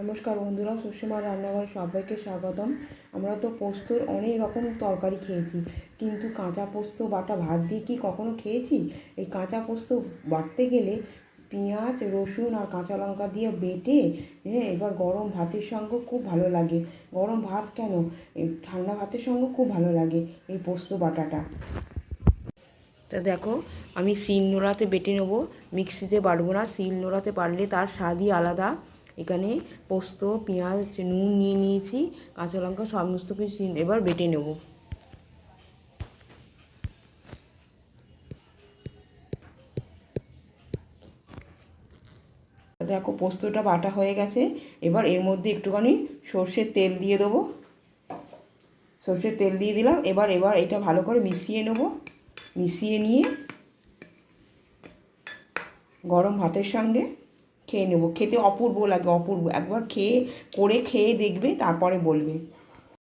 নমস্কার বন্ধুরা, সুষমা রান্নাঘরে সবাইকে স্বাগতম। আমরা তো পোস্তর অনেক রকম তরকারি খেয়েছি, কিন্তু কাঁচা পোস্ত, বাটা ভাত দিয়ে কি কখনো খেয়েছি? এই কাঁচা পোস্ত বাটতে গেলে পেঁয়াজ, রসুন আর কাঁচা লঙ্কা দিয়ে বেটে হ্যাঁ এবার গরম ভাতের সঙ্গে খুব ভালো লাগে। গরম ভাত কেন? ঠান্ডা ভাতের সঙ্গে খুব ভালো লাগে এই পোস্ত বাটাটা। তা দেখো, আমি শিল নোড়াতে বেটে নেব, মিক্সিতে বাটবো না, শিল নোড়াতে পারলে তার স্বাদই আলাদা। এখানে পোস্ত, পেঁয়াজ, নুন নিয়ে নিয়েছি, কাঁচা লঙ্কা, সমস্ত কিছু এবার বেটে নেব। দেখো পোস্তটা বাটা হয়ে গেছে। এবার এর মধ্যে একটুখানি সর্ষের তেল দিয়ে দেবো। সর্ষের তেল দিয়ে দিলাম। এবার এবার এটা ভালো করে মিশিয়ে নেব। মিশিয়ে নিয়ে গরম ভাতের সঙ্গে খেয়ে নেব। খেতে অপূর্ব লাগে অপূর্ব। একবার খেয়ে করে খেয়ে দেখবে তারপরে বলবে।